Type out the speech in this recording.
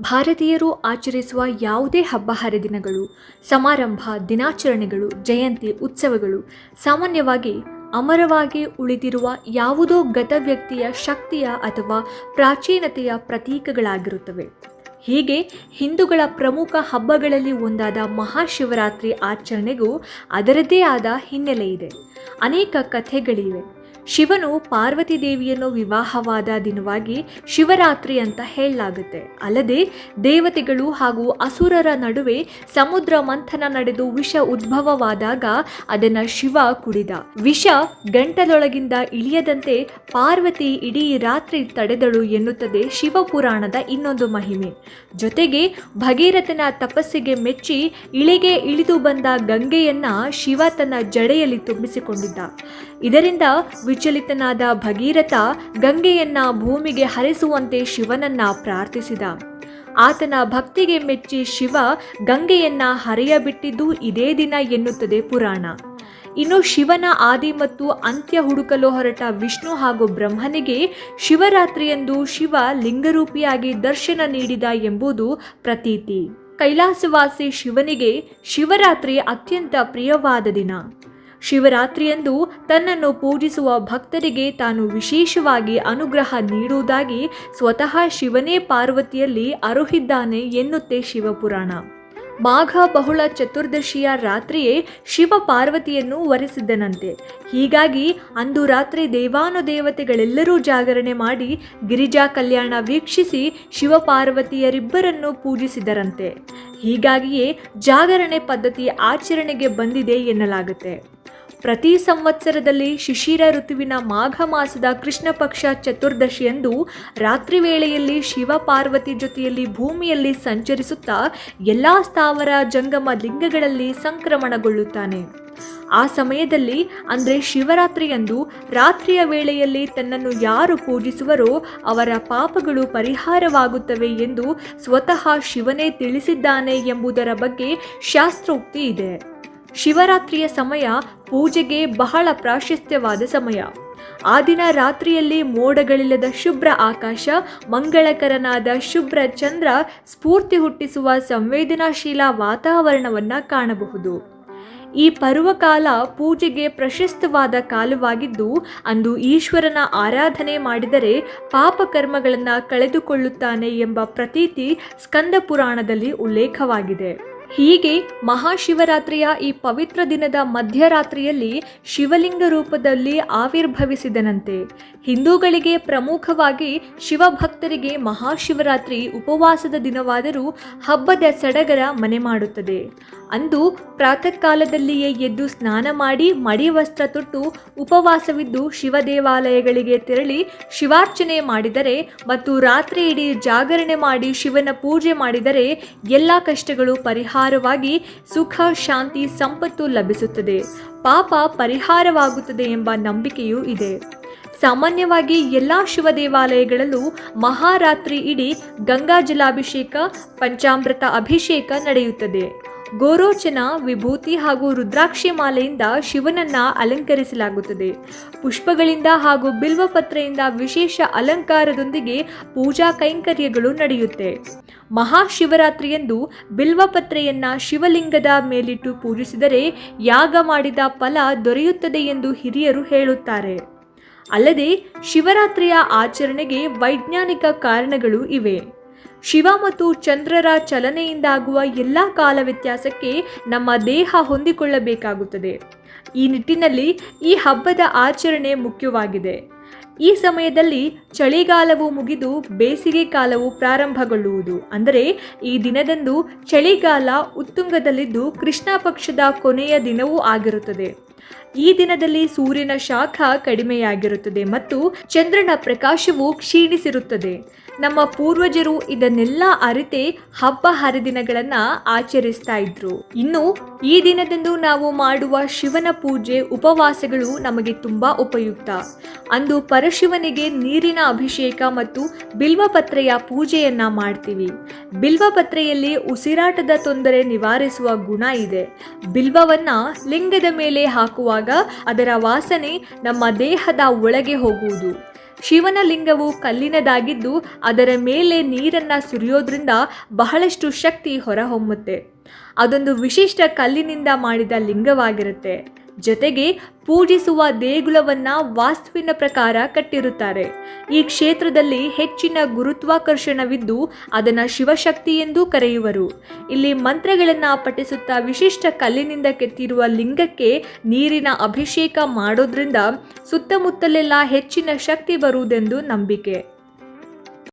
ಭಾರತೀಯರು ಆಚರಿಸುವ ಯಾವುದೇ ಹಬ್ಬ ಹರಿದಿನಗಳು, ಸಮಾರಂಭ, ದಿನಾಚರಣೆಗಳು, ಜಯಂತಿ, ಉತ್ಸವಗಳು ಸಾಮಾನ್ಯವಾಗಿ ಅಮರವಾಗಿ ಉಳಿದಿರುವ ಯಾವುದೋ ಗತ ವ್ಯಕ್ತಿಯ ಶಕ್ತಿಯ ಅಥವಾ ಪ್ರಾಚೀನತೆಯ ಪ್ರತೀಕಗಳಾಗಿರುತ್ತವೆ. ಹೀಗೆ ಹಿಂದೂಗಳ ಪ್ರಮುಖ ಹಬ್ಬಗಳಲ್ಲಿ ಒಂದಾದ ಮಹಾಶಿವರಾತ್ರಿ ಆಚರಣೆಗೂ ಅದರದ್ದೇ ಆದ ಹಿನ್ನೆಲೆ ಇದೆ. ಅನೇಕ ಕಥೆಗಳಿವೆ. ಶಿವನು ಪಾರ್ವತಿ ದೇವಿಯನ್ನು ವಿವಾಹವಾದ ದಿನವಾಗಿ ಶಿವರಾತ್ರಿ ಅಂತ ಹೇಳಲಾಗುತ್ತೆ. ಅಲ್ಲದೆ ದೇವತೆಗಳು ಹಾಗೂ ಅಸುರರ ನಡುವೆ ಸಮುದ್ರ ಮಂಥನ ನಡೆದು ವಿಷ ಉದ್ಭವವಾದಾಗ ಅದನ್ನ ಶಿವ ಕುಡಿದ. ವಿಷ ಗಂಟಲೊಳಗಿಂದ ಇಳಿಯದಂತೆ ಪಾರ್ವತಿ ಇಡೀ ರಾತ್ರಿ ತಡೆದಳು ಎನ್ನುತ್ತದೆ ಶಿವಪುರಾಣದ ಇನ್ನೊಂದು ಮಹಿಮೆ. ಜೊತೆಗೆ ಭಗೀರಥನ ತಪಸ್ಸಿಗೆ ಮೆಚ್ಚಿ ಇಳಿಗೆ ಇಳಿದು ಬಂದ ಗಂಗೆಯನ್ನ ಶಿವ ತನ್ನ ಜಡೆಯಲ್ಲಿ ತುಂಬಿಸಿಕೊಂಡಿದ್ದ. ಇದರಿಂದ ವಿಚಲಿತನಾದ ಭಗೀರಥ ಗಂಗೆಯನ್ನ ಭೂಮಿಗೆ ಹರಿಸುವಂತೆ ಶಿವನನ್ನ ಪ್ರಾರ್ಥಿಸಿದ. ಆತನ ಭಕ್ತಿಗೆ ಮೆಚ್ಚಿ ಶಿವ ಗಂಗೆಯನ್ನ ಹರಿಯಬಿಟ್ಟಿದ್ದು ಇದೇ ದಿನ ಎನ್ನುತ್ತದೆ ಪುರಾಣ. ಇನ್ನು ಶಿವನ ಆದಿ ಮತ್ತು ಅಂತ್ಯ ಹುಡುಕಲು ಹೊರಟ ವಿಷ್ಣು ಹಾಗೂ ಬ್ರಹ್ಮನಿಗೆ ಶಿವರಾತ್ರಿಯಂದು ಶಿವ ಲಿಂಗರೂಪಿಯಾಗಿ ದರ್ಶನ ನೀಡಿದ ಎಂಬುದು ಪ್ರತೀತಿ. ಕೈಲಾಸವಾಸಿ ಶಿವನಿಗೆ ಶಿವರಾತ್ರಿ ಅತ್ಯಂತ ಪ್ರಿಯವಾದ ದಿನ. ಶಿವರಾತ್ರಿಯಂದು ತನ್ನನ್ನು ಪೂಜಿಸುವ ಭಕ್ತರಿಗೆ ತಾನು ವಿಶೇಷವಾಗಿ ಅನುಗ್ರಹ ನೀಡುವುದಾಗಿ ಸ್ವತಃ ಶಿವನೇ ಪಾರ್ವತಿಯಲ್ಲಿ ಅರುಹಿದ್ದಾನೆ ಎನ್ನುತ್ತೆ ಶಿವಪುರಾಣ. ಮಾಘ ಬಹುಳ ಚತುರ್ದಶಿಯ ರಾತ್ರಿಯೇ ಶಿವ ಪಾರ್ವತಿಯನ್ನು ವರಿಸಿದ್ದನಂತೆ ಹೀಗಾಗಿ ಅಂದು ರಾತ್ರಿ ದೇವಾನುದೇವತೆಗಳೆಲ್ಲರೂ ಜಾಗರಣೆ ಮಾಡಿ ಗಿರಿಜಾ ಕಲ್ಯಾಣ ವೀಕ್ಷಿಸಿ ಶಿವಪಾರ್ವತಿಯರಿಬ್ಬರನ್ನು ಪೂಜಿಸಿದರಂತೆ. ಹೀಗಾಗಿಯೇ ಜಾಗರಣೆ ಪದ್ಧತಿ ಆಚರಣೆಗೆ ಬಂದಿದೆ ಎನ್ನಲಾಗುತ್ತೆ. ಪ್ರತಿ ಸಂವತ್ಸರದಲ್ಲಿ ಶಿಶಿರ ಋತುವಿನ ಮಾಘ ಮಾಸದ ಕೃಷ್ಣ ಪಕ್ಷ ಚತುರ್ದಶಿಯಂದು ರಾತ್ರಿ ವೇಳೆಯಲ್ಲಿ ಶಿವ ಪಾರ್ವತಿ ಜೊತೆಯಲ್ಲಿ ಭೂಮಿಯಲ್ಲಿ ಸಂಚರಿಸುತ್ತಾ ಎಲ್ಲ ಸ್ಥಾವರ ಜಂಗಮ ಲಿಂಗಗಳಲ್ಲಿ ಸಂಕ್ರಮಣಗೊಳ್ಳುತ್ತಾನೆ. ಆ ಸಮಯದಲ್ಲಿ ಅಂದರೆ ಶಿವರಾತ್ರಿಯಂದು ರಾತ್ರಿಯ ವೇಳೆಯಲ್ಲಿ ತನ್ನನ್ನು ಯಾರು ಪೂಜಿಸುವರೋ ಅವರ ಪಾಪಗಳು ಪರಿಹಾರವಾಗುತ್ತವೆ ಎಂದು ಸ್ವತಃ ಶಿವನೇ ತಿಳಿಸಿದ್ದಾನೆ ಎಂಬುದರ ಬಗ್ಗೆ ಶಾಸ್ತ್ರೋಕ್ತಿ ಇದೆ. ಶಿವರಾತ್ರಿಯ ಸಮಯ ಪೂಜೆಗೆ ಬಹಳ ಪ್ರಾಶಸ್ತ್ಯವಾದ ಸಮಯ. ಆ ದಿನ ರಾತ್ರಿಯಲ್ಲಿ ಮೋಡಗಳಿಲ್ಲದ ಶುಭ್ರ ಆಕಾಶ, ಮಂಗಳಕರನಾದ ಶುಭ್ರ ಚಂದ್ರ ಸ್ಫೂರ್ತಿ ಹುಟ್ಟಿಸುವ ಸಂವೇದನಾಶೀಲ ವಾತಾವರಣವನ್ನು ಕಾಣಬಹುದು. ಈ ಪರ್ವಕಾಲ ಪೂಜೆಗೆ ಪ್ರಶಸ್ತವಾದ ಕಾಲವಾಗಿದ್ದು, ಅಂದು ಈಶ್ವರನ ಆರಾಧನೆ ಮಾಡಿದರೆ ಪಾಪಕರ್ಮಗಳನ್ನು ಕಳೆದುಕೊಳ್ಳುತ್ತಾನೆ ಎಂಬ ಪ್ರತೀತಿ ಸ್ಕಂದ ಪುರಾಣದಲ್ಲಿ ಉಲ್ಲೇಖವಾಗಿದೆ. ಹೀಗೆ ಮಹಾಶಿವರಾತ್ರಿಯ ಈ ಪವಿತ್ರ ದಿನದ ಮಧ್ಯರಾತ್ರಿಯಲ್ಲಿ ಶಿವಲಿಂಗ ರೂಪದಲ್ಲಿ ಆವಿರ್ಭವಿಸಿದನಂತೆ. ಹಿಂದೂಗಳಿಗೆ ಪ್ರಮುಖವಾಗಿ ಶಿವಭಕ್ತರಿಗೆ ಮಹಾಶಿವರಾತ್ರಿ ಉಪವಾಸದ ದಿನವಾದರೂ ಹಬ್ಬದ ಸಡಗರ ಮನೆ ಮಾಡುತ್ತದೆ. ಅಂದು ಪ್ರಾತಃ ಕಾಲದಲ್ಲಿಯೇ ಎದ್ದು ಸ್ನಾನ ಮಾಡಿ ಮಡಿ ವಸ್ತ್ರ ತೊಟ್ಟು ಉಪವಾಸವಿದ್ದು ಶಿವ ದೇವಾಲಯಗಳಿಗೆ ತೆರಳಿ ಶಿವಾರ್ಚನೆ ಮಾಡಿದರೆ ಮತ್ತು ರಾತ್ರಿ ಇಡೀ ಜಾಗರಣೆ ಮಾಡಿ ಶಿವನ ಪೂಜೆ ಮಾಡಿದರೆ ಎಲ್ಲ ಕಷ್ಟಗಳು ಪರಿಹಾರವಾಗಿ ಸುಖ, ಶಾಂತಿ, ಸಂಪತ್ತು ಲಭಿಸುತ್ತದೆ. ಪಾಪ ಪರಿಹಾರವಾಗುತ್ತದೆ ಎಂಬ ನಂಬಿಕೆಯೂ ಇದೆ. ಸಾಮಾನ್ಯವಾಗಿ ಎಲ್ಲ ಶಿವ ದೇವಾಲಯಗಳಲ್ಲೂ ಮಹಾರಾತ್ರಿ ಇಡೀ ಗಂಗಾ ಜಲಾಭಿಷೇಕ ಪಂಚಾಮೃತ ಅಭಿಷೇಕ ನಡೆಯುತ್ತದೆ. ಗೋರೋಚನ, ವಿಭೂತಿ ಹಾಗೂ ರುದ್ರಾಕ್ಷಿ ಮಾಲೆಯಿಂದ ಶಿವನನ್ನ ಅಲಂಕರಿಸಲಾಗುತ್ತದೆ. ಪುಷ್ಪಗಳಿಂದ ಹಾಗೂ ಬಿಲ್ವಪತ್ರೆಯಿಂದ ವಿಶೇಷ ಅಲಂಕಾರದೊಂದಿಗೆ ಪೂಜಾ ಕೈಂಕರ್ಯಗಳು ನಡೆಯುತ್ತೆ. ಮಹಾಶಿವರಾತ್ರಿಯಂದು ಬಿಲ್ವಪತ್ರೆಯನ್ನ ಶಿವಲಿಂಗದ ಮೇಲಿಟ್ಟು ಪೂಜಿಸಿದರೆ ಯಾಗ ಮಾಡಿದ ಫಲ ದೊರೆಯುತ್ತದೆ ಎಂದು ಹಿರಿಯರು ಹೇಳುತ್ತಾರೆ. ಅಲ್ಲದೆ ಶಿವರಾತ್ರಿಯ ಆಚರಣೆಗೆ ವೈಜ್ಞಾನಿಕ ಕಾರಣಗಳು ಇವೆ. ಶಿವ ಮತ್ತು ಚಂದ್ರರ ಚಲನೆಯಿಂದಾಗುವ ಎಲ್ಲ ಕಾಲ ವ್ಯತ್ಯಾಸಕ್ಕೆ ನಮ್ಮ ದೇಹ ಹೊಂದಿಕೊಳ್ಳಬೇಕಾಗುತ್ತದೆ. ಈ ನಿಟ್ಟಿನಲ್ಲಿ ಈ ಹಬ್ಬದ ಆಚರಣೆ ಮುಖ್ಯವಾಗಿದೆ. ಈ ಸಮಯದಲ್ಲಿ ಚಳಿಗಾಲವು ಮುಗಿದು ಬೇಸಿಗೆ ಕಾಲವು ಪ್ರಾರಂಭಗೊಳ್ಳುವುದು. ಅಂದರೆ ಈ ದಿನದಂದು ಚಳಿಗಾಲ ಉತ್ತುಂಗದಲ್ಲಿದ್ದು ಕೃಷ್ಣ ಪಕ್ಷದ ಕೊನೆಯ ದಿನವೂ ಆಗಿರುತ್ತದೆ. ಈ ದಿನದಲ್ಲಿ ಸೂರ್ಯನ ಶಾಖ ಕಡಿಮೆಯಾಗಿರುತ್ತದೆ ಮತ್ತು ಚಂದ್ರನ ಪ್ರಕಾಶವು ಕ್ಷೀಣಿಸಿರುತ್ತದೆ. ನಮ್ಮ ಪೂರ್ವಜರು ಇದನ್ನೆಲ್ಲ ಅರಿತೆ ಹಬ್ಬ ಹರಿದಿನಗಳನ್ನು ಆಚರಿಸ್ತಾ ಇದ್ರು. ಇನ್ನು ಈ ದಿನದಂದು ನಾವು ಮಾಡುವ ಶಿವನ ಪೂಜೆ, ಉಪವಾಸಗಳು ನಮಗೆ ತುಂಬಾ ಉಪಯುಕ್ತ. ಅಂದು ಪರಶಿವನಿಗೆ ನೀರಿನ ಅಭಿಷೇಕ ಮತ್ತು ಬಿಲ್ವಪತ್ರೆಯ ಪೂಜೆಯನ್ನ ಮಾಡ್ತೀವಿ. ಬಿಲ್ವಪತ್ರೆಯಲ್ಲಿ ಉಸಿರಾಟದ ತೊಂದರೆ ನಿವಾರಿಸುವ ಗುಣ ಇದೆ. ಬಿಲ್ವವನ್ನ ಲಿಂಗದ ಮೇಲೆ ಹಾಕುವಾಗ ಅದರ ವಾಸನೆ ನಮ್ಮ ದೇಹದ ಒಳಗೆ ಹೋಗುವುದು. ಶಿವನ ಲಿಂಗವು ಕಲ್ಲಿನದಾಗಿದ್ದು ಅದರ ಮೇಲೆ ನೀರನ್ನ ಸುರಿಯೋದ್ರಿಂದ ಬಹಳಷ್ಟು ಶಕ್ತಿ ಹೊರಹೊಮ್ಮುತ್ತೆ. ಅದೊಂದು ವಿಶಿಷ್ಟ ಕಲ್ಲಿನಿಂದ ಮಾಡಿದ ಲಿಂಗವಾಗಿರುತ್ತೆ. ಜೊತೆಗೆ ಪೂಜಿಸುವ ದೇಗುಲವನ್ನ ವಾಸ್ತುವಿನ ಪ್ರಕಾರ ಕಟ್ಟಿರುತ್ತಾರೆ. ಈ ಕ್ಷೇತ್ರದಲ್ಲಿ ಹೆಚ್ಚಿನ ಗುರುತ್ವಾಕರ್ಷಣವಿದ್ದು ಅದನ್ನು ಶಿವಶಕ್ತಿ ಎಂದು ಕರೆಯುವರು. ಇಲ್ಲಿ ಮಂತ್ರಗಳನ್ನು ಪಠಿಸುತ್ತಾ ವಿಶಿಷ್ಟ ಕಲ್ಲಿನಿಂದ ಕೆತ್ತಿರುವ ಲಿಂಗಕ್ಕೆ ನೀರಿನ ಅಭಿಷೇಕ ಮಾಡೋದ್ರಿಂದ ಸುತ್ತಮುತ್ತಲೆಲ್ಲ ಹೆಚ್ಚಿನ ಶಕ್ತಿ ಬರುವುದೆಂದು ನಂಬಿಕೆ.